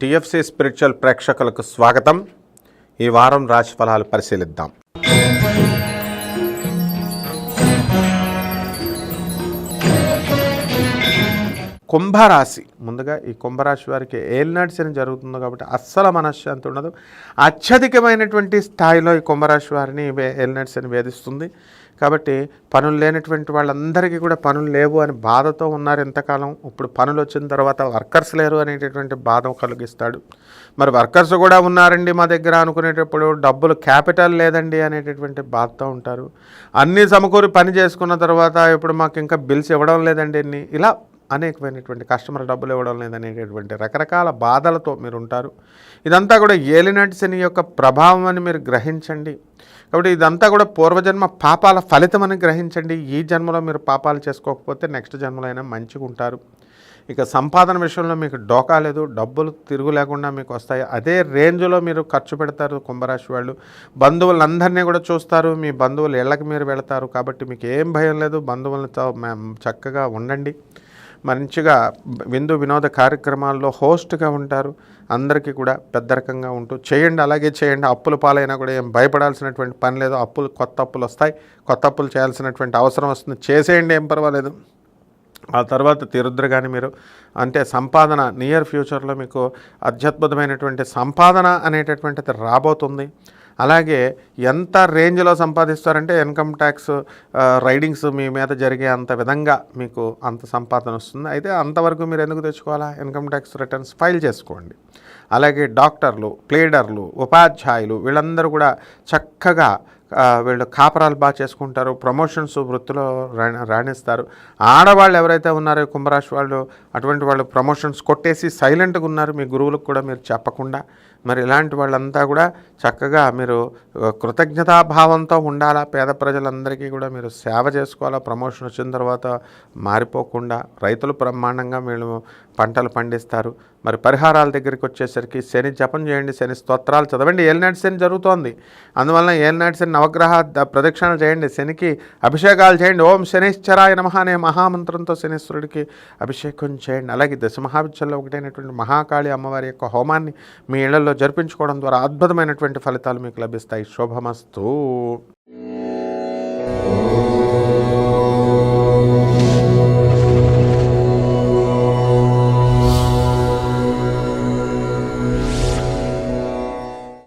TFC spiritual ప్రేక్షకులకు స్వాగతం. ఈ వారం రాశి ఫలాలు పరిశీలిద్దాం. కుంభరాశి. ముందుగా ఈ కుంభరాశి వారికి ఏలినాటి శని జరుగుతుంది కాబట్టి అస్సలు మనశ్శాంతి ఉండదు. అత్యధికమైనటువంటి స్థాయిలో ఈ కుంభరాశి వారిని వే- ఏలినాటి శని వేధిస్తుంది. కాబట్టి పనులు లేనటువంటి వాళ్ళందరికీ కూడా పనులు లేవు అని బాధతో ఉన్నారు ఎంతకాలం ఇప్పుడు పనులు వచ్చిన తర్వాత వర్కర్స్ లేరు అనేటటువంటి బాధ కలిగిస్తాడు. మరి వర్కర్స్ కూడా ఉన్నారండి మా దగ్గర అనుకునేటప్పుడు. డబ్బులు క్యాపిటల్ లేదండి అనేటటువంటి బాధతో ఉంటారు. అన్నీ సమకూరి పని చేసుకున్న తర్వాత ఇప్పుడు మాకు ఇంకా బిల్స్ ఇవ్వడం లేదండి ఇలా అనేకమైనటువంటి కస్టమర్ డబ్బులు ఇవ్వడం లేదనేటటువంటి రకరకాల బాధలతో మీరు ఉంటారు ఇదంతా కూడా ఏలినాటి శని యొక్క ప్రభావం అని మీరు గ్రహించండి. కాబట్టి ఇదంతా కూడా పూర్వజన్మ పాపాల ఫలితం అని గ్రహించండి. ఈ జన్మలో మీరు పాపాలు చేసుకోకపోతే నెక్స్ట్ జన్మలో అయినా మంచిగా ఉంటారు. ఇక సంపాదన విషయంలో మీకు డోకా లేదు డబ్బులు తిరుగు లేకుండా మీకు వస్తాయి. అదే రేంజ్లో మీరు ఖర్చు పెడతారు కుంభరాశి వాళ్ళు. బంధువులందరినీ కూడా చూస్తారు. మీ బంధువులు ఇళ్ళకి మీరు వెళతారు కాబట్టి మీకు ఏం భయం లేదు. బంధువులతో చక్కగా ఉండండి. మంచిగా విందు వినోద కార్యక్రమాల్లో హోస్ట్గా ఉంటారు. అందరికీ కూడా పెద్ద రకంగా ఉంటూ చేయండి అలాగే చేయండి. అప్పుల పాలైనా కూడా ఏం భయపడాల్సినటువంటి పని లేదు. అప్పులు కొత్త అప్పులు వస్తాయి. కొత్త అప్పులు చేయాల్సినటువంటి అవసరం వస్తుంది. చేసేయండి ఏం పర్వాలేదు. ఆ తర్వాత తీరుద్ర కానీ మీరు అంటే సంపాదన నియర్ ఫ్యూచర్లో మీకు అత్యద్భుతమైనటువంటి సంపాదన అనేటటువంటిది రాబోతుంది. అలాగే ఎంత రేంజ్లో సంపాదిస్తారంటే ఇన్కమ్ ట్యాక్స్ రైడింగ్స్ మీ మీద జరిగే అంత విధంగా మీకు అంత సంపాదన వస్తుంది. అయితే అంతవరకు మీరు ఎందుకు తెచ్చుకోవాలా? ఇన్కమ్ ట్యాక్స్ రిటర్న్స్ ఫైల్ చేసుకోండి. అలాగే డాక్టర్లు ప్లేడర్లు ఉపాధ్యాయులు వీళ్ళందరూ కూడా చక్కగా వీళ్ళు కాపరాలు బాగా చేసుకుంటారు ప్రమోషన్స్ వృత్తిలో రాణిస్తారు. ఆడవాళ్ళు ఎవరైతే ఉన్నారో కుంభరాశి వాళ్ళు అటువంటి వాళ్ళు ప్రమోషన్స్ కొట్టేసి సైలెంట్గా ఉన్నారు. మీ గురువులకు కూడా మీరు చెప్పకుండా మరి ఇలాంటి వాళ్ళంతా కూడా చక్కగా మీరు కృతజ్ఞతాభావంతో ఉండాలా? పేద ప్రజలందరికీ కూడా మీరు సేవ చేసుకోవాలా? ప్రమోషన్ వచ్చిన తర్వాత మారిపోకుండా రైతులు బ్రహ్మాండంగా వీళ్ళు పంటలు పండిస్తారు. మరి పరిహారాల దగ్గరికి వచ్చేసరికి శని జపం చేయండి శని స్తోత్రాలు చదవండి. ఏలినాటి శని జరుగుతోంది. అందువలన ఏలినాటి శని నవగ్రహ ప్రదక్షిణలు చేయండి శనికి అభిషేకాలు చేయండి. ఓం శనిశ్చరాయ నమ అనే మహామంత్రంతో శనీశ్వరుడికి అభిషేకం చేయండి. అలాగే దశమహావిద్యల్లో ఒకటైనటువంటి మహాకాళి అమ్మవారి యొక్క హోమాన్ని మీ ఇళ్ళలో జరిపించుకోవడం ద్వారా అద్భుతమైనటువంటి ఫలితాలు మీకు లభిస్తాయి. శుభమస్తు.